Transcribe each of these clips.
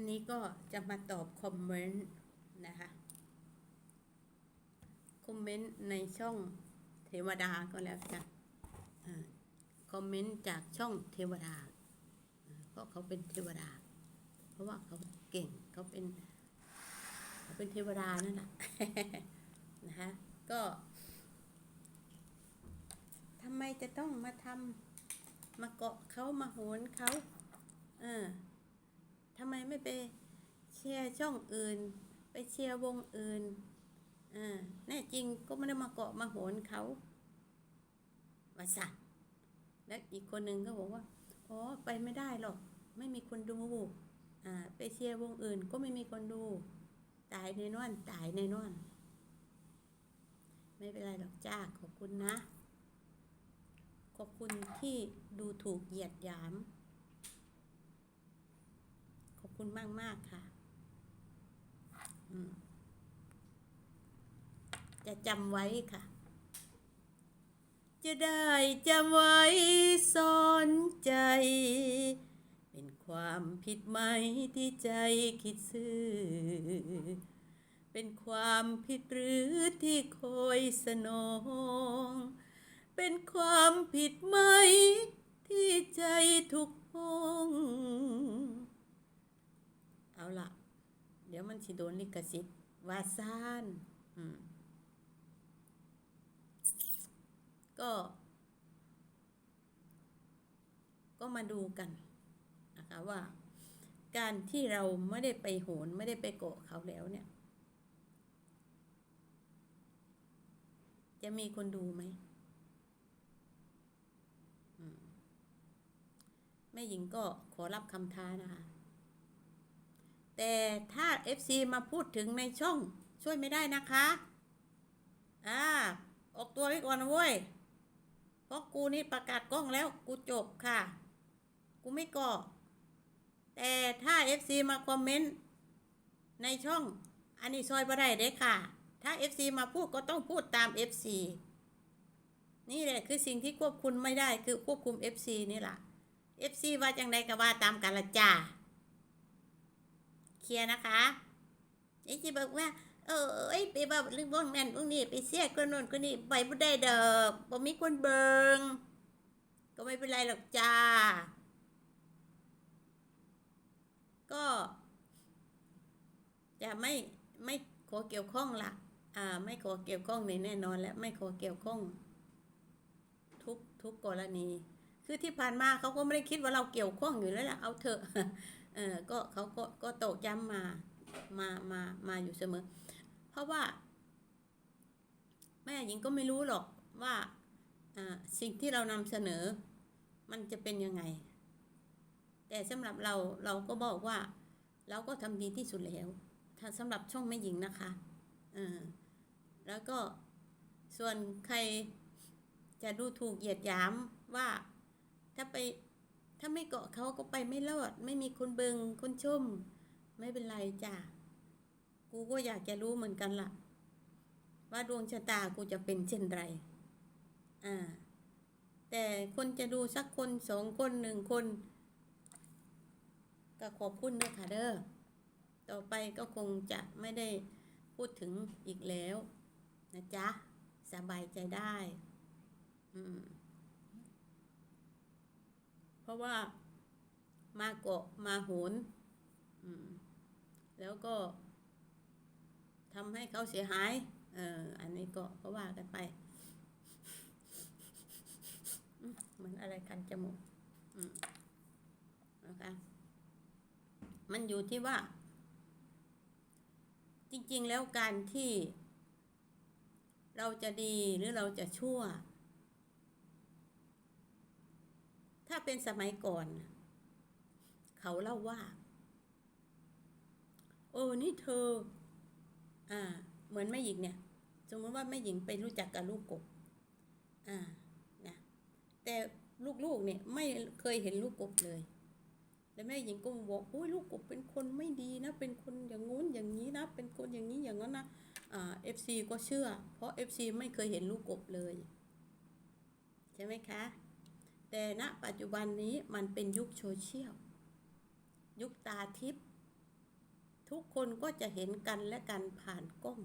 อันนี้ก็จะมาตอบคอมเมนต์นะคะคอมเมนต์ในช่องเทวดาก็แล้วกันอ่าคอมเมนต์จากช่องเทวดาอ่าเพราะเขาเป็นเทวดา เพราะว่าเขาเก่งเขาเป็นเขาเป็นเทวดานั่นแหละนะคะก็ทำไมจะต้องมาทำมาเกาะเขามาโหนเขาเออ ทำไมไม่ไปเชียร์ช่องอื่น ไปเชียร์วงอื่นอ่าแน่จริงก็ไม่ได้มาเกาะมาโหนเขาว่าสัตว์แล้วอีกคนหนึ่งก็บอกว่าอ๋อไปไม่ได้หรอก ไม่มีคนดูอ่าไปเชียร์วงอื่นก็ไม่มีคนดู ตายในนอนตายในนอน ไม่เป็นไรหรอกจ้าขอบคุณนะ ขอบคุณที่ดูถูกเหยียดหยาม คุณมากมากๆค่ะจะจำไว้ค่ะ จะได้จำไว้สอนใจ เป็นความผิดไหมที่ใจคิดซื่อ เป็นความผิดหรือที่คอยสนอง เป็นความผิดไหมที่ใจทุกห้อง เอาละเดี๋ยวมันสิโดนลิขสิทธิ์วาซานอืมก็ ก็มาดูกันนะคะว่า การที่เราไม่ได้ไปโหนไม่ได้ไปเกะเขาแล้วเนี่ย จะมีคนดูไหมอืมแม่หญิงก็ขอรับคำท้านะคะ แต่ถ้า FC มาพูดถึงในช่องช่วยไม่ได้นะคะ อ่า ออกตัวไว้ก่อนนะเว้ย เพราะกูนี่ประกาศกล้องแล้วกูจบค่ะ กูไม่ก่อ แต่ถ้า FC มาคอมเมนต์ในช่อง อันนี้ซอยบ่ได้เด้ค่ะ ถ้า FC มาพูดก็ต้องพูดตาม FC นี่แหละคือสิ่งที่ควบคุมไม่ได้คือควบคุม FC นี่แหละ FC ว่าจังใดก็ว่าตามกันละจ้า เคลียร์นะคะไอ้ที่บอกว่า เออเอ้ยไปบอกเรื่องพวกนั้นพวกนี้ไปเสียคนโน้นคนนี้ไปบ่ได้ดอกบ่มีคนเบิงก็ไม่เป็นไรหรอกจ้า ก็จะไม่ไม่ขอเกี่ยวข้องละอ่า ไม่ขอเกี่ยวข้องในแน่นอนและไม่ขอเกี่ยวข้อง ทุกทุกกรณี คือที่ผ่านมาเขาก็ไม่ได้คิดว่าเราเกี่ยวข้องอยู่แล้วล่ะเอาเถอะ เออก็เขาก็ก็โตย้ำมามามามาอยู่เสมอ เพราะว่า แม่หญิงก็ไม่รู้หรอกว่าสิ่งที่เรานำเสนอ มันจะเป็นยังไง แต่สำหรับเราเราก็บอกว่า เราก็ทำดีที่สุดแล้วถ้าสำหรับช่องแม่หญิงนะคะเออแล้วก็ส่วนใครจะดูถูกเหยียดหยามว่าถ้าไป ถ้าไม่เกาะเขาก็ไปไม่รอด ไม่มีคนเบิงคนชม ไม่เป็นไรจ้ะ กูก็อยากจะรู้เหมือนกันล่ะ ว่าดวงชะตากูจะเป็นเช่นไร อ่า แต่คนจะดูสักคนสองคนหนึ่งคน ก็ขอบคุณด้วยค่ะเด้อ ต่อไปก็คงจะไม่ได้พูดถึงอีกแล้ว นะจ๊ะ สบายใจได้ อืม ราะว่ามาเกาะมาโหนแล้วก็ทำให้เขาเสียหาย เออ อันนี้ก็ก็ว่ากันไปมเหมันอะไรคันจมูกนะคะมันอยู่ที่ว่า จริง ๆ แล้วการที่ เราจะดีหรือเราจะชั่ว ถ้าเป็นสมัยก่อน เขาเล่าว่า โอ้นี่เธอ อ่า เหมือนแม่หญิงเนี่ย สมมติว่าแม่หญิงไปรู้จักกับลูกกบ อ่า นะ แต่ลูกๆเนี่ยไม่เคยเห็นลูกกบเลยแล้วแม่หญิงก็บอกโอ้ยลูกกบเป็นคนไม่ดีนะ เป็นคนอย่างงู้นอย่างนี้นะ เป็นคนอย่างนี้อย่างนั้นนะเอ่า FC ก็เชื่อ เพราะ FC ไม่เคยเห็นลูกกบเลย ใช่ไหมคะ แต่ณปัจจุบันนี้มันเป็นยุคโซเชียล ยุคตาทิพย์ทุกคนก็จะเห็นกันและกันผ่านกล้อง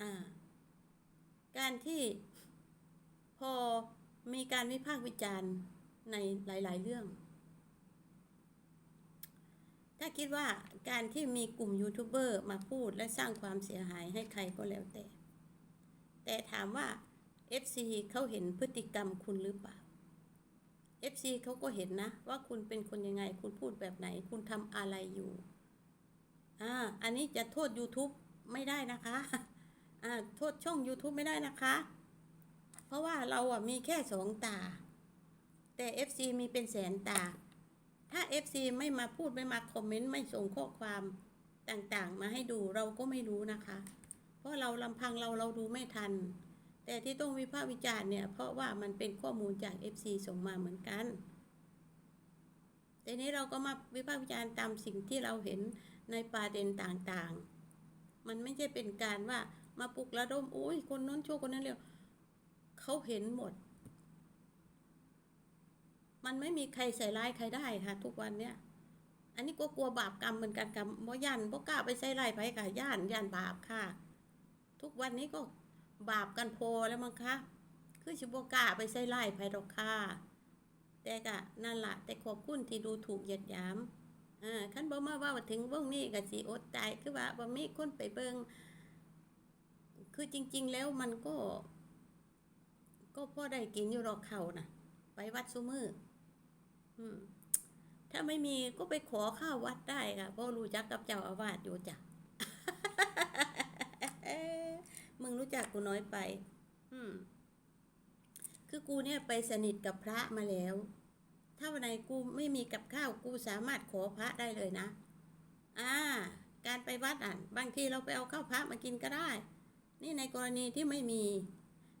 อ่าการที่พอมีการวิพากษ์วิจารณ์ในหลาย ๆ เรื่อง ถ้าคิดว่าการที่มีกลุ่มยูทูบเบอร์มาพูดและสร้างความเสียหายให้ใครก็แล้วแต่ แต่ถามว่า FC เขาเห็นพฤติกรรมคุณหรือเปล่า FC เขาก็เห็นนะ ว่าคุณเป็นคนยังไง คุณพูดแบบไหน คุณทำอะไรอยู่อ่าอันนี้จะโทษ YouTube ไม่ได้นะคะอ่าโทษช่อง YouTube ไม่ได้นะคะ เพราะว่าเราอะมีแค่สองตา แต่ FC มีเป็นแสนตา ถ้า FC ไม่มาพูดไม่มาคอมเมนต์ไม่ส่งข้อความต่างๆ มาให้ดูเราก็ไม่รู้นะคะ เพราะเราลำพังเราเราดูไม่ทัน แต่ที่ต้องวิพากษ์วิจารณ์เนี่ย เพราะว่ามันเป็นข้อมูลจาก FC ส่งมาเหมือนกันแต่นี้เราก็มาวิพากษ์วิจารณ์ตามสิ่งที่เราเห็นในประเด็นต่างๆ มันไม่ใช่เป็นการว่ามาปลุกระดมโอ้ยคนน้นชั่วคนนั้นเร็วเขาเห็นหมด มันไม่มีใครใส่ร้ายใครได้ค่ะ ทุกวันเนี้ยอันนี้ก็กลัวบาปกรรมเหมือนกันกับบ่ยันบ่กล้าไปใส่ร้ายไปค่ะย่านย่านบาปค่ะ ทุกวันนี้ก็ บาปกันโพแล้วมั้งคะคือชิบกล้าไปใส่ร้ายไปดอกค่ะแต่กะนั่นละแต่ขอบคุณที่ดูถูกเหยียดหยามอ่าขั้นบ่มาว่าถึงวงนี้ก็สิอดตายคือว่าบ่มีคนไปเบิงคือจริง ๆ แล้วมันก็ ก็พ่อได้กินอยู่ดอกเขาน่ะ ไปวัดซุมืออืม ถ้าไม่มีก็ไปขอข้าววัดได้ค่ะเพราะรู้จักกับเจ้าอาวาสอยู่จ้ะ มึงรู้จักกูน้อยไป อืม คือกูเนี่ยไปสนิทกับพระมาแล้ว ถ้าวันไหนกูไม่มีกับข้าวกูสามารถขอพระได้เลยนะ อ่า การไปวัดอะ บางทีเราไปเอาข้าวพระมากินก็ได้ นี่ในกรณีที่ไม่มี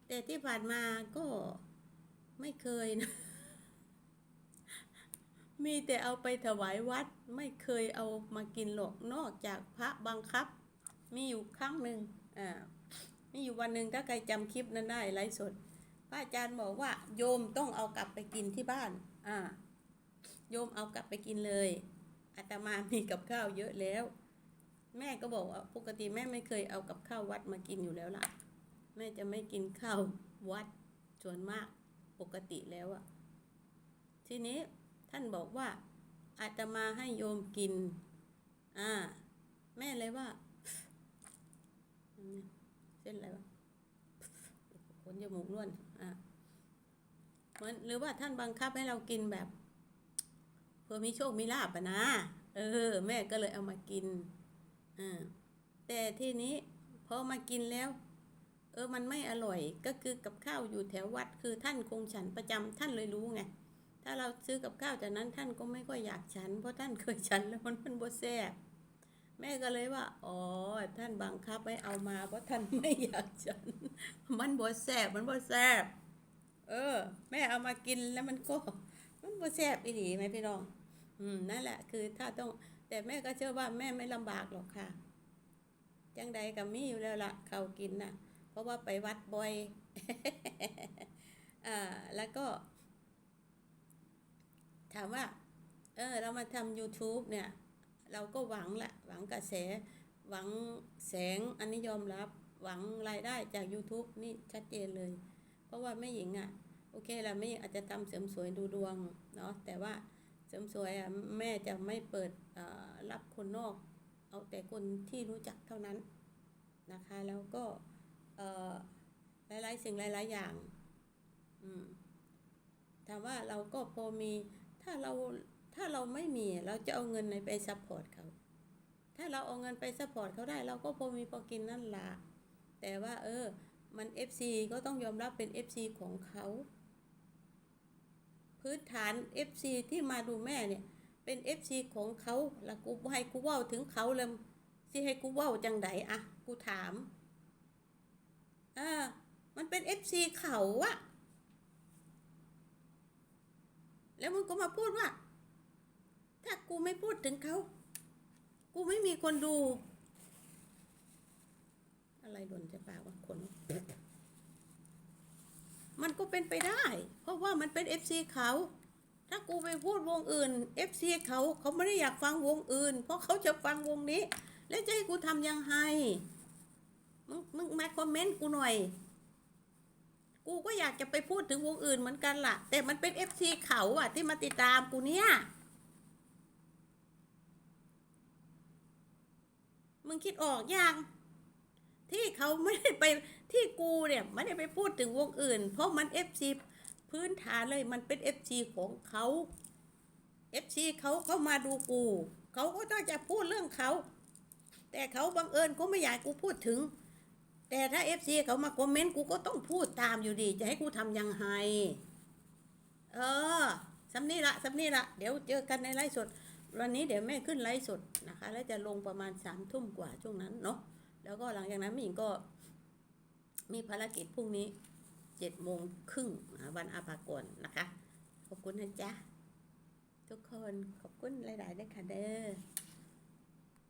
แต่ที่ผ่านมาก็ไม่เคยนะมีแต่เอาไปถวายวัดไม่เคยเอามากินหรอกนอกจากพระบังคับ มีอยู่ครั้งหนึ่งอ่า มีอยู่วันหนึ่งถ้าใครจำคลิปนั้นได้ไลฟ์สดพระอาจารย์บอกว่า โยมต้องเอากลับไปกินที่บ้าน อ่า โยมเอากลับไปกินเลยอาตมามีกับข้าวเยอะแล้ว แม่ก็บอกว่าปกติแม่ไม่เคยเอากับข้าววัดมากินอยู่แล้วล่ะ แม่จะไม่กินข้าววัดส่วนมากปกติแล้วอะทีนี้ท่านบอกว่าอาตมาให้โยมกิน อ่า แม่เลยว่า เส้นอะไรวะขนจมูกล้วนอะเหมือนหรือว่าท่านบังคับให้เรากินแบบเพื่อมีโชคมีลาบอะนะ เออ แม่ก็เลยเอามากินอ่าแต่ทีนี้พอมากินแล้ว เออมันไม่อร่อยก็คือกับข้าวอยู่แถววัด คือท่านคงฉันประจำท่านเลยรู้ไงถ้าเราซื้อกับข้าวจากนั้นท่านก็ไม่ค่อยอยากฉัน เพราะท่านเคยฉันแล้วมันมันบ่แซ่บ แม่ก็เลยว่า อ๋อ ท่านบังคับให้เอามา เพราะท่านไม่อยากฉัน มันบ่แซ่บมันบ่แซ่บเออ แม่เอามากินแล้วมันก็ มันบ่แซ่บอีหลีไหมพี่น้อง อืม นั่นแหละ คือถ้าต้อง แต่แม่ก็เชื่อว่าแม่ไม่ลำบากหรอกค่ะ จังใดกับมีอยู่แล้วละเขากินน่ะ เพราะว่าไปวัดบ่อย อ่า แล้วก็ ถามว่า เออ เรามาทำ YouTube เนี่ย เราก็หวังแหละหวังกระแส หวังแสงอันนี้ยอมรับหวังรายได้จาก YouTube นี่ชัดเจนเลย เพราะว่าแม่หญิงอะ่ะ โอเคละแม่อาจจะทำเสริมสวยดูดวงเนาะแต่ว่าเสริมสวยอะ่ะแม่จะไม่เปิดรับคนนอก เอาแต่คนที่รู้จักเท่านั้นนะคะ แล้วก็หลายๆสิ่งหลายๆอย่างอืมถามว่าเราก็พอมีถ้าเรา ถ้าเราไม่มีเราจะเอาเงินไหนไปซัพพอร์ตเขา ถ้าเราเอาเงินไปซัพพอร์ตเขาได้ เราก็พอมีพอกินนั่นละแต่ว่า เออ มัน FC ก็ต้องยอมรับเป็น FC ของเขาพื้นฐาน FC ที่มาดูแม่เนี่ย เป็น FC ของเขาแล้วกูให้กูว้าถึงเขาเลยสิให้กูว้าจังไดอะกูถามอ่ามันเป็น FC เขาอะแล้วมึงก็มาพูดว่า ถ้ากูไม่พูดถึงเขา กูไม่มีคนดู อะไรหล่นจะปากว่าคน มันก็เป็นไปได้ เพราะว่ามันเป็น FC เขา ถ้ากูไปพูดวงอื่น FC เขาเขาไม่ได้อยากฟังวงอื่น เพราะเขาจะฟังวงนี้ แล้วจะให้กูทำยังไงมึงมึงมาคอมเมนต์กูหน่อย กูก็อยากจะไปพูดถึงวงอื่นเหมือนกันล่ะ แต่มันเป็น FC เขาอะที่มาติดตามกูเนี่ย มึงคิดออกยังที่เขาไม่ได้ไปที่กูเนี่ยไม่ได้ไปพูดถึงวงอื่น เพราะมัน FC พื้นฐานเลยมันเป็น FC ของเขา FC เขาเขามาดูกูเขาก็ต้องจะพูดเรื่องเขาแต่เขาบังเอิญเขาไม่อยากกูพูดถึง แต่ถ้า FC เขามาคอมเมนต์กูก็ต้องพูดตามอยู่ดี จะให้กูทำยังไงเออสำนี่ละสำนี่ละเดี๋ยวเจอกันในไลฟ์สด วันนี้เดี๋ยวแม่ขึ้นไลฟ์สดนะคะ แล้วจะลงประมาณสามทุ่มกว่าช่วงนั้นเนาะแล้วก็หลังจากนั้นแม่หญิงก็มีภารกิจพรุ่งนี้เจ็ดโมงครึ่งวันอาภากรนะคะ ขอบคุณนะจ๊ะทุกคนขอบคุณหลาย ๆ ด้วยค่ะเด้อ